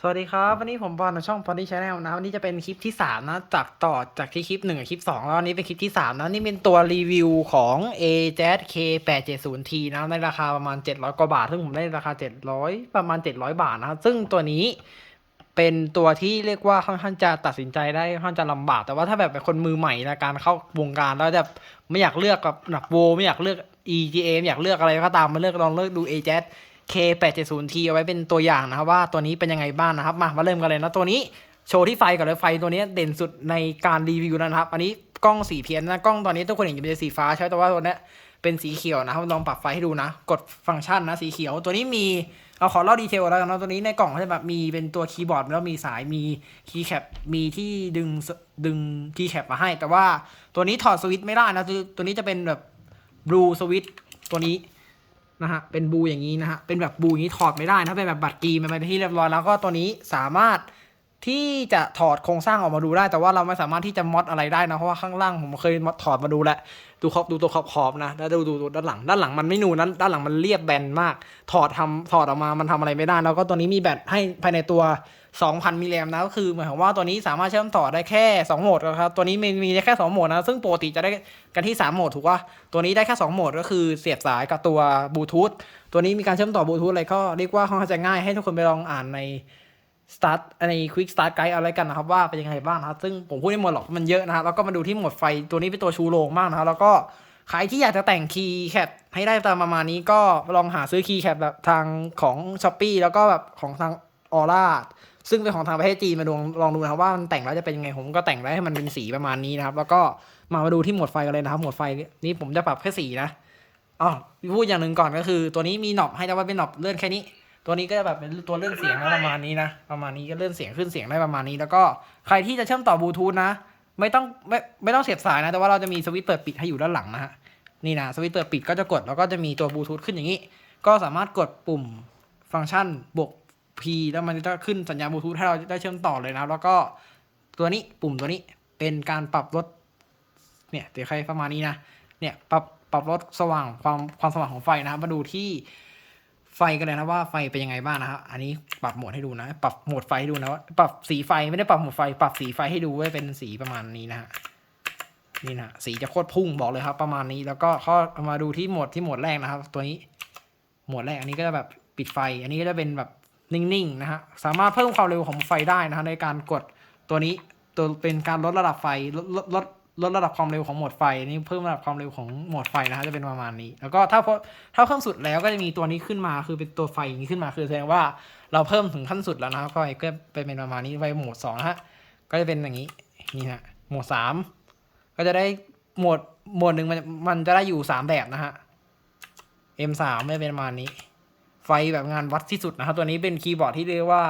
สวัสดีครับ วันนี้ผมบอลในช่อง p o n y Channel นะวันนี้จะเป็นคลิปที่ 3 นะจากต่อจากที่คลิป1กับคลิป 2 แล้ววันนี้เป็นคลิปที่ 3 นะนี่เป็นตัวรีวิวของ AZ K870T นะในราคาประมาณ 700 กว่าบาท ซึ่งผมได้ราคา 700 ประมาณ 700 บาทนะซึ่งตัวนี้เป็นตัวที่เรียกว่าค่อนข้างจะตัดสินใจได้ค่อนข้างจะลำบาก แต่ว่าถ้าแบบเป็นคนมือใหม่ในการเข้าวงการแล้วแบบไม่อยากเลือกกับหนักโวไม่อยากเลือก EGA ไม่อยากเลือกอะไรก็ตามมาเลือกลองเลือกดู AZ K870T เอาไว้เป็นตัวอย่างนะครับว่าตัวนี้เป็นยังไงบ้างนะครับ มามาเริ่มกันเลยนะตัวนี้โชว์ที่ไฟก่อนเลยไฟตัวนี้เด่นสุดในการรีวิวนะครับ อันนี้กล้องสีเพี้ยนนะกล้องตอนนี้ทุกคนเห็นจะเป็นสีฟ้าใช่แต่ว่าตัวนี้เป็นสีเขียวนะครับลองปรับไฟให้ดูนะ กดฟังก์ชันนะสีเขียวตัวนี้มีเอาขอเล่าดีเทลแล้วกันนะตัวนี้ในกล่องเขาจะแบบมีเป็นตัวคีย์บอร์ดแล้วมีสายมีคีย์แคปมีที่ดึงดึงคีย์แคปมาให้ แต่ว่าตัวนี้ถอดสวิตช์ไม่ได้นะตัวตัวนี้จะเป็นแบบบลูสวิตช์ตัวนี้ นะฮะเป็นบูอย่างนี้นะฮะเป็นแบบบูอย่างนี้ถอดไม่ได้นะเป็นแบบบัตรกีมันไปนที่เรียบร้อยแล้วก็ตัวนี้สามารถที่จะถอดโครงสร้างออกมาดูได้ แต่ว่าเราไม่สามารถที่จะมอดอะไรได้นะเพราะว่าข้างล่างผมเคยมอดถอดมาดูแล้วดูขอบดูตัวขอบขอบนะแล้วดูดูด้านหลัง ด้านหลังมันไม่นูนนั้นด้านหลังมันเรียบแบนมาก ถอดทำถอดออกมามันทำอะไรไม่ได้ แล้วก็ตัวนี้มีแบตให้ภายในตัว 2,000 มิลลิแอมป์นะก็คือหมายความว่าตัวนี้สามารถเชื่อมต่อได้แค่2โหมดครับตัวนี้มีมีได้แค่2โหมดนะซึ่งปกติจะได้กันที่3โหมดถูกป่ะตัวนี้ได้แค่2โหมดก็คือเสียบสายกับตัวบลูทูธตัวนี้มีการเชื่อมต่อบลูทูธอะไรก็เรียกว่าค่อนข้างจะง่ายให้ทุกคนไปลองอ่านใน start ใน quick start guide อะไรกันนะครับว่าเป็นยังไงบ้างนะครับซึ่งผมพูดไม่หมดหรอกมันเยอะนะครับแล้วก็มาดูที่โหมดไฟตัวนี้เป็นตัวชูโรงมากนะครับแล้วก็ใครที่อยากจะแต่งคีย์แคปให้ได้ตามประมาณนี้ก็ลองหาซื้อคีย์แคปแบบทางของ s h อ p e e แล้วก็แบบของทางออร่า ซึ่งเป็นของทางประเทศจีนมาดูลองดูนะครับว่ามันแต่งแล้วจะเป็นยังไงผมก็แต่งได้ให้มันเป็นสีประมาณนี้นะครับ แล้วก็มามาดูที่หมดไฟกันเลยนะครับ หมดไฟนี้ผมจะปรับแค่สีนะอ๋อพูดอย่างหนึ่งก่อนก็คือ ตัวนี้มีหนอบให้แต่ว่าเป็นหนอบเลื่อนแค่นี้ ตัวนี้ก็จะแบบเป็นตัวเลื่อนเสียงนะประมาณนี้นะประมาณนี้ก็เลื่อนเสียงขึ้นเสียงได้ประมาณนี้ แล้วก็ใครที่จะเชื่อมต่อบลูทูธนะไม่ต้องไม่ไม่ต้องเสียบสายนะ แต่ว่าเราจะมีสวิตช์เปิดปิดให้อยู่ด้านหลังนะฮะนี่นะสวิตช์เปิดปิดก็จะกดแล้วก็จะมีตัวบลูทูธขึ้นอย่างนี้ ก็สามารถกดปุ่มฟังก์ชันบวก P แล้วมันจะขึ้นสัญญาณบลูทูธให้เราได้เชื่อมต่อเลยนะแล้วก็ตัวนี้ปุ่มตัวนี้เป็นการปรับลดเนี่ยเดี๋ยวใครประมาณนี้นะเนี่ยปรับปรับลดสว่างความความสว่างของไฟนะครับ มาดูที่ไฟกันเลยนะว่าไฟเป็นยังไงบ้างนะครับอันนี้ปรับโหมดให้ดูนะ ปรับโหมดไฟให้ดูนะว่าปรับสีไฟไม่ได้ปรับโหมดไฟ ปรับสีไฟให้ดูว่าเป็นสีประมาณนี้นะฮะนี่นะสีจะโคตรพุ่งบอกเลยครับ ประมาณนี้แล้วก็ข้ามาดูที่โหมดที่โหมดแรกนะครับ ตัวนี้โหมดแรกอันนี้ก็จะแบบปิดไฟ อันนี้ก็จะเป็นแบบ นิ่งๆนะฮะสามารถเพิ่มความเร็วของไฟได้นะฮะในการกดตัวนี้ตัวเป็นการลดระดับไฟลดลดลดลดระดับความเร็วของโหมดไฟนี่เพิ่มระดับความเร็วของโหมดไฟนะฮะจะเป็นประมาณนี้ แล้วก็ถ้าพอถ้าเพิ่มสุดแล้วก็จะมีตัวนี้ขึ้นมาคือเป็นตัวไฟอย่างนี้ขึ้นมาคือแสดงว่าเราเพิ่มถึงขั้นสุดแล้วนะครับก็ก็เป็นประมาณนี้ไฟโหมดสองนะฮะก็จะเป็นอย่างนี้นี่ฮะโหมดสามก็จะได้โหมดโหมดหนึ่งมันมันจะได้อยู่สามแบบนะฮะ M3 ไม่เป็นประมาณนี้ ไฟแบบงานวัดที่สุดนะครับ ตัวนี้เป็นคีย์บอร์ดที่เรียกว่า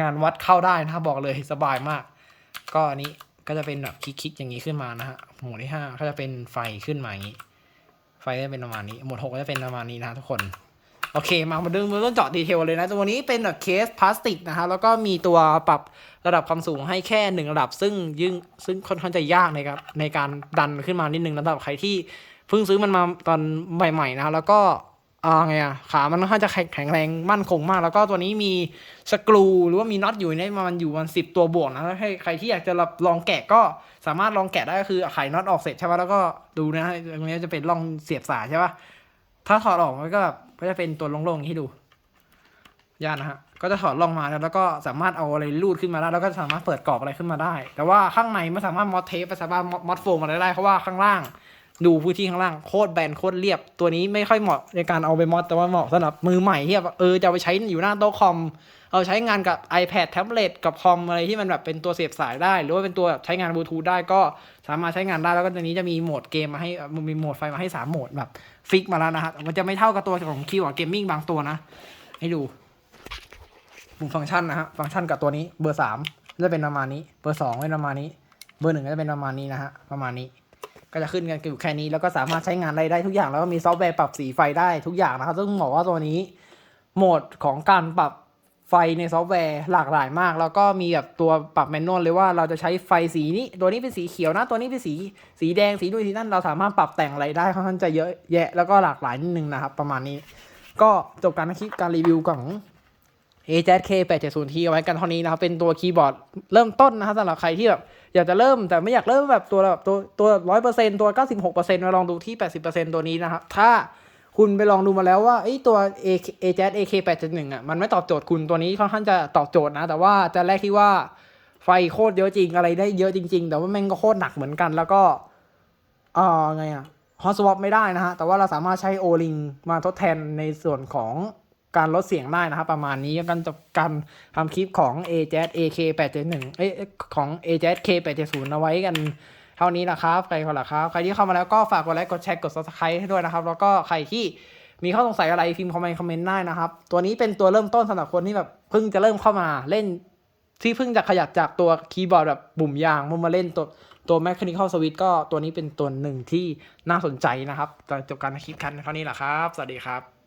งานวัดเข้าได้นะครับบอกเลยสบายมาก ก็อันนี้ก็จะเป็นแบบคลิกๆอย่างนี้ขึ้นมานะฮะหมวดที่ห้าก็จะเป็นไฟขึ้นมาอย่างนี้ ไฟจะเป็นประมาณนี้ หมวดหกก็จะเป็นประมาณนี้นะทุกคนโอเค มามาดูมาต้นเจาะดีเทลเลยนะ ตัวนี้เป็นแบบเคสพลาสติกนะฮะแล้วก็มีตัวปรับระดับความสูงให้แค่หนึ่งระดับ ซึ่งยิ่งซึ่งค่อนข้างจะยากในครับในการดันขึ้นมานิดนึงนะสำหรับใครที่เพิ่งซื้อมันมาตอนใหม่ๆนะฮะแล้วก็ อ่าไงอะขามันค่อนข้างจะแข็งแรงมั่นคงมาก แล้วก็ตัวนี้มีสกรูหรือว่ามีน็อตอยู่ในมันอยู่มันสิบตัวบวกนะให้ใครที่อยากจะลองแกะก็สามารถลองแกะได้ก็คือไขน็อตออกเสร็จใช่ไหมแล้วก็ดูนะฮะตรงนี้จะเป็นร่องเสียบสายใช่ป่ะถ้าถอดออกมันก็ก็จะเป็นตัวโล่งๆอย่างที่ดูยากนะฮะก็จะถอดร่องมาแล้วแล้วก็สามารถเอาอะไรลูดขึ้นมาได้แล้วก็สามารถเปิดกรอบอะไรขึ้นมาได้ แต่ว่าข้างในไม่สามารถมอดเทปไม่สามารถมอดโฟมอะไรได้เพราะว่าข้างล่าง ดูพื้นที่ข้างล่างโคตรแบนโคตรเรียบ ตัวนี้ไม่ค่อยเหมาะในการเอาไปมอดแต่ว่าเหมาะสำหรับมือใหม่ที่แบบเออจะไปใช้อยู่หน้าโต๊ะคอม เอาใช้งานกับ iPad แท็บเล็ตกับคอมอะไรที่มันแบบเป็นตัวเสียบสายได้ หรือว่าเป็นตัวแบบใช้งานบลูทูธได้ก็สามารถใช้งานได้แล้วก็ตัวนี้จะมีโหมดเกมมาให้มีโหมดไฟมาให้สามโหมดแบบฟิกมาแล้วนะฮะมันจะไม่เท่ากับตัวของคีย์บอร์ดเกมมิ่งบางตัวนะ ให้ดูปุ่มฟังก์ชันนะฮะฟังก์ชันกับตัวนี้เบอร์สามจะเป็นประมาณนี้ เบอร์สองเป็นประมาณนี้ เบอร์หนึ่งก็จะเป็นประมาณนี้นะฮะประมาณนี้ ก็จะขึ้นกันอยู่แค่นี้แล้วก็สามารถใช้งานอะไรได้ทุกอย่างแล้วก็มีซอฟต์แวร์ปรับสีไฟได้ทุกอย่างนะครับ ซึ่งบอกว่าตัวนี้โหมดของการปรับไฟในซอฟต์แวร์หลากหลายมาก แล้วก็มีแบบตัวปรับแมนนวลเลยว่าเราจะใช้ไฟสีนี้ ตัวนี้เป็นสีเขียวนะ ตัวนี้เป็นสีสีแดงสีนู่นสีนั่นเราสามารถปรับแต่งอะไรได้ค่อนข้างจะเยอะแยะแล้วก็หลากหลายนิดนึงนะครับ ประมาณนี้ ก็จบการคลิปการรีวิวของ a j k 8 7 0 t เอาไว้กันเท่านี้นะครับ เป็นตัวคีย์บอร์ดเริ่มต้นนะครับสำหรับใครที่แบบอยากจะเริ่มแต่ไม่อยากเริ่มแบบตัวแบบตัวตัวร้อยเปอร์เซ็นตัวเก้าสิบหกเปอร์เซ็นต์มาลองดูที่แปดสิบเปอร์เซ็นตัวนี้นะครับ ถ้าคุณไปลองดูมาแล้วว่าไอ้ตัว A A j a AK 8 7 1อะมันไม่ตอบโจทย์คุณตัวนี้ค่อนข้างจะตอบโจทย์นะ แต่ว่าจะแรกที่ว่าไฟโคตรเยอะจริงอะไรได้เยอะจริง ๆ แต่ว่าแม่งก็โคตรหนักเหมือนกัน แล้วก็เอ่อไงอะฮอสวอปไม่ได้นะฮะแต่ว่าเราสามารถใช้โอลิงมาทดแทนในส่วนของ การลดเสียงได้นะครับ ประมาณนี้กันจบการทำคลิปของ a j AK 871เอ้ยของ a j a K 870เอาไว้กันเท่านี้นะครับใครคนละครับ ใครที่เข้ามาแล้วก็ฝากกดไลค์กดแชร์กด subscribe ให้ด้วยนะครับ แล้วก็ใครที่มีข้อสงสัยอะไรพิมพ์คอมเมนต์คอมเมนต์ได้นะครับ ตัวนี้เป็นตัวเริ่มต้นสำหรับคนที่แบบเพิ่งจะเริ่มเข้ามาเล่น ที่เพิ่งจะขยับจากตัวคีย์บอร์ดแบบปุ่มยางมามาเล่นตัวตัว Mechanical Switch ก็ตัวนี้เป็นตัวหนึ่งที่น่าสนใจนะครับจบการคลิปกันเท่านี้แหละครับ สวัสดีครับ